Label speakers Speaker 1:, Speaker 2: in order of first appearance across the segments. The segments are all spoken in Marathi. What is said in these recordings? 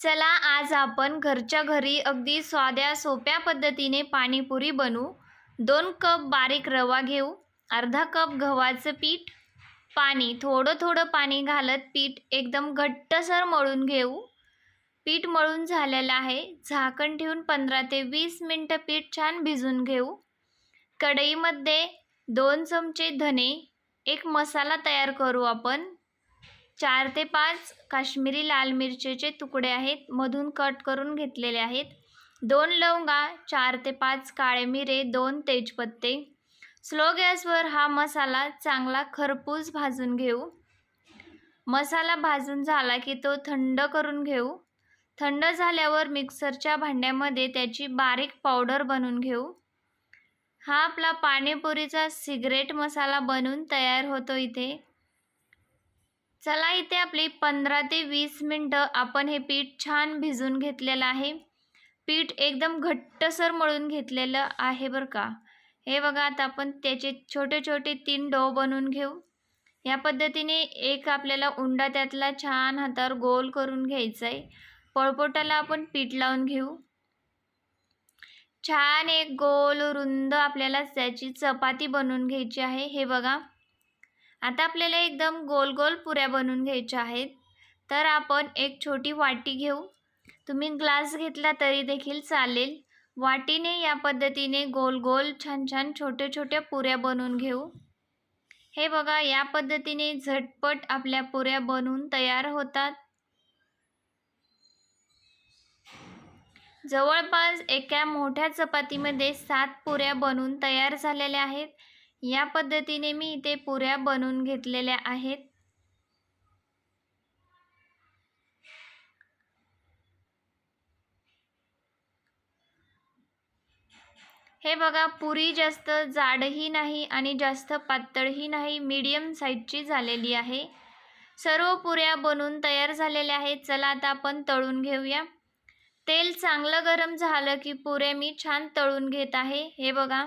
Speaker 1: चला आज आपण घरच्या घरी अगदी साध्या सोप्या पद्धतीने पाणीपुरी बनवू. दोन कप बारीक रवा घेऊ अर्धा कप गव्हाचं पीठ पाणी थोडं थोडं पाणी घालत पीठ एकदम घट्टसर मळून घेऊ. पीठ मळून झालेलं आहे. झाकण ठेवून पंधरा ते वीस मिनटं पीठ छान भिजून घेऊ. कढईमध्ये दोन चमचे धने एक मसाला तयार करू आपण. चार ते पाच काश्मीरी लाल मिरचीचे तुकडे आहेत मधून कट करून घेतलेले आहेत. दोन लवंगा चार ते पाच काळे मिरे दोन तेजपत्ते. स्लो गॅसवर हा मसाला चांगला खरपूस भाजून घेऊ. मसाला भाजून झाला की तो थंड करून घेऊ. थंड झाल्यावर मिक्सरच्या भांड्यामध्ये त्याची बारीक पावडर बनवून घेऊ. हा आपला पाणीपुरीचा सिगरेट मसाला बनवून तयार होतो इथे. चला इथे आपली पंधरा ते वीस मिनटं आपण हे पीठ छान भिजून घेतलेलं आहे. पीठ एकदम घट्टसर मळून घेतलेलं आहे बरं का. हे बघा आता आपण त्याचे छोटे छोटे तीन डो बनवून घेऊ. या पद्धतीने एक आपल्याला उंडा त्यातला छान हातावर गोल करून घ्यायचा आहे पळपोटाला आपण पीठ लावून घेऊ. छान एक गोल रुंद आपल्याला त्याची चपाती बनवून घ्यायची आहे. हे बघा आता आपल्याला एकदम गोल गोल पुऱ्या बनवून घ्यायच्या आहेत. तर आपण एक छोटी वाटी घेऊ. तुम्ही ग्लास घेतला तरी देखील चालेल. वाटीने या पद्धतीने गोल गोल छान छान छोट्या छोट्या पुऱ्या बनवून घेऊ. हे बघा या पद्धतीने झटपट आपल्या पुऱ्या बनवून तयार होतात. जवळपास एका मोठ्या चपातीमध्ये सात पुऱ्या बनवून तयार झालेल्या आहेत. या पद्धतीने मी इथे पुऱ्या बनवून घेतलेल्या आहेत. हे बघा पुरी जास्त जाडही नाही आणि जास्त पातळही नाही मीडियम साईजची झालेली आहे. सर्व पुऱ्या बनवून तयार झालेल्या आहेत. चला आता आपण तळून घेऊया. तेल चांगलं गरम झालं की पुऱ्या मी छान तळून घेत आहे. हे बघा.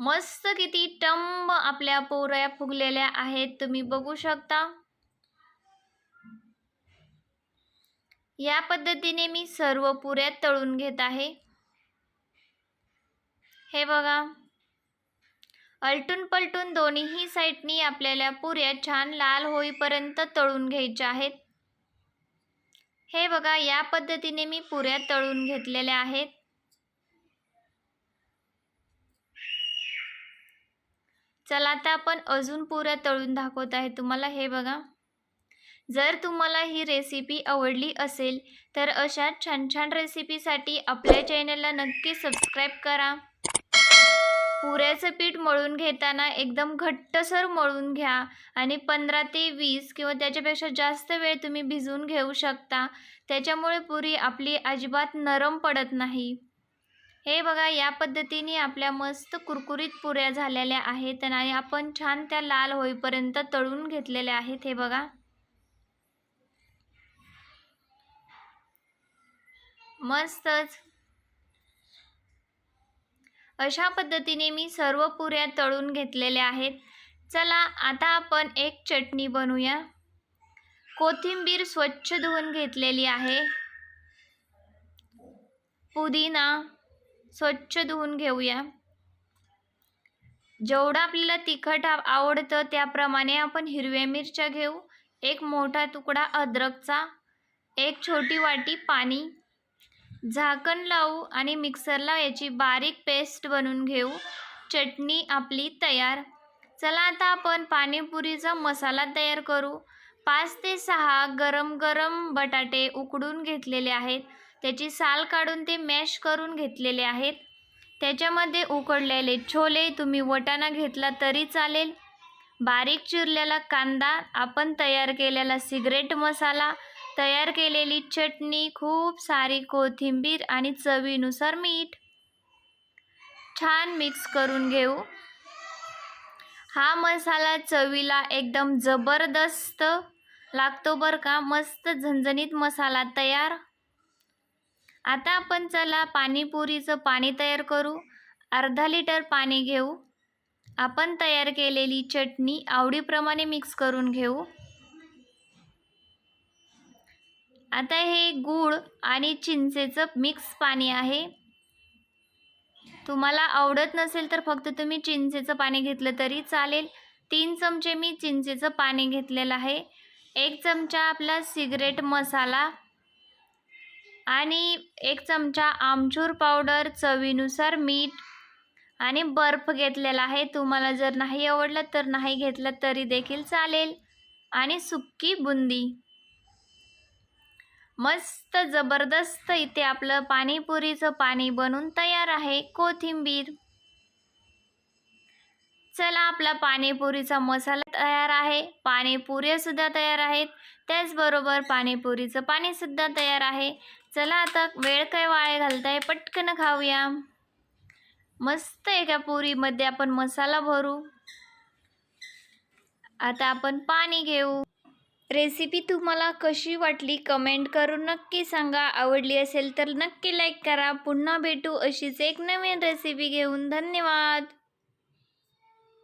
Speaker 1: मस्त किती टंब आपल्या पोऱ्या फुगलेल्या आहेत. तुम्ही बघू शकता. या पद्धतीने मी सर्व पुऱ्या तळून घेत आहे. हे बघा. अलटून पलटून दोन्हीही साईडनी आपल्याला पुऱ्या छान लाल होईपर्यंत तळून घ्यायच्या आहेत. हे बघा या पद्धतीने मी पुऱ्या तळून घेतलेल्या आहेत. चला आता आपण अजून पुऱ्या तळून दाखवत आहे. तुम्हाला हे बघा. जर तुम्हाला ही रेसिपी आवडली असेल तर अशा छान छान रेसिपीसाठी आपल्या चॅनलला नक्की सबस्क्राईब करा. पुऱ्याचं पीठ मळून घेताना एकदम घट्टसर मळून घ्या आणि पंधरा ते वीस किंवा त्याच्यापेक्षा जास्त वेळ तुम्ही भिजवून घेऊ शकता. त्याच्यामुळे पुरी आपली अजिबात नरम पडत नाही. हे बघा या पद्धतीने आपल्या मस्त कुरकुरीत पुऱ्या झालेल्या आहेत आणि आपण छान त्या लाल होईपर्यंत तळून घेतलेल्या आहेत हे बघा. मस्तच. अशा पद्धतीने मी सर्व पुऱ्या तळून घेतलेल्या आहेत. चला आता आपण एक चटणी बनवूया. कोथिंबीर स्वच्छ धुवून घेतलेली आहे. पुदिना. स्वच्छ धुवून घेऊया. जेवढं आपल्याला तिखट आवडतं त्याप्रमाणे आपण हिरव्या मिरच्या घेऊ एक मोठा तुकडा अद्रकचा एक छोटी वाटी पाणी झाकण लावू आणि मिक्सरला याची बारीक पेस्ट बनवून घेऊ. चटणी आपली तयार. चला आता आपण पाणीपुरीचा मसाला तयार करू. पाच ते सहा गरम गरम बटाटे उकडून घेतलेले आहेत. त्याची साल काढून ते मॅश करून घेतलेले आहेत. त्याच्यामध्ये उकडलेले छोले तुम्ही वटाणा घेतला तरी चालेल. बारीक चिरलेला कांदा आपण तयार केलेला सिगरेट मसाला तयार केलेली चटणी खूप सारी कोथिंबीर आणि चवीनुसार मीठ. छान मिक्स करून घेऊ. हा मसाला चवीला एकदम जबरदस्त लागतो बरं का. मस्त झणझणीत मसाला तयार. आता आपण चला पाणीपुरीचं पाणी तयार करू. अर्धा लिटर पाणी घेऊ. आपण तयार केलेली चटणी आवडीप्रमाणे मिक्स करून घेऊ. आता हे गूळ आणि चिंचेचं मिक्स पाणी आहे. तुम्हाला आवडत नसेल तर फक्त तुम्ही चिंचेचं पाणी घेतलं तरी चालेल. तीन चमचे मी चिंचेचं पाणी घेतलेलं आहे. एक चमचा आपला सिगरेट मसाला. आणि एक चमचा आमचूर पावडर चवीनुसार मीठ आणि बर्फ घेतलेला आहे. तुम्हाला जर नाही आवडलं तर नाही घेतलं तरी देखील चालेल. आणि सुक्की बुंदी. मस्त जबरदस्त इथे आपलं पाणीपुरीचं पाणी बनून तयार आहे. कोथिंबीर. चला आपला पाणीपुरीचा मसाला तयार आहे. पाणीपुऱ्यासुद्धा तयार आहेत. त्याचबरोबर पाणीपुरीचं पाणीसुद्धा तयार आहे. चला आता वेळ काय वाळे घालताय पटकन खाऊया. मस्त एका पुरीमध्ये? आपण मसाला भरू. आता आपण पाणी घेऊ. रेसिपी तुम्हाला कशी वाटली कमेंट करून नक्की सांगा. आवडली असेल तर नक्की लाईक करा. पुन्हा भेटू अशीच एक नवीन रेसिपी घेऊन. धन्यवाद.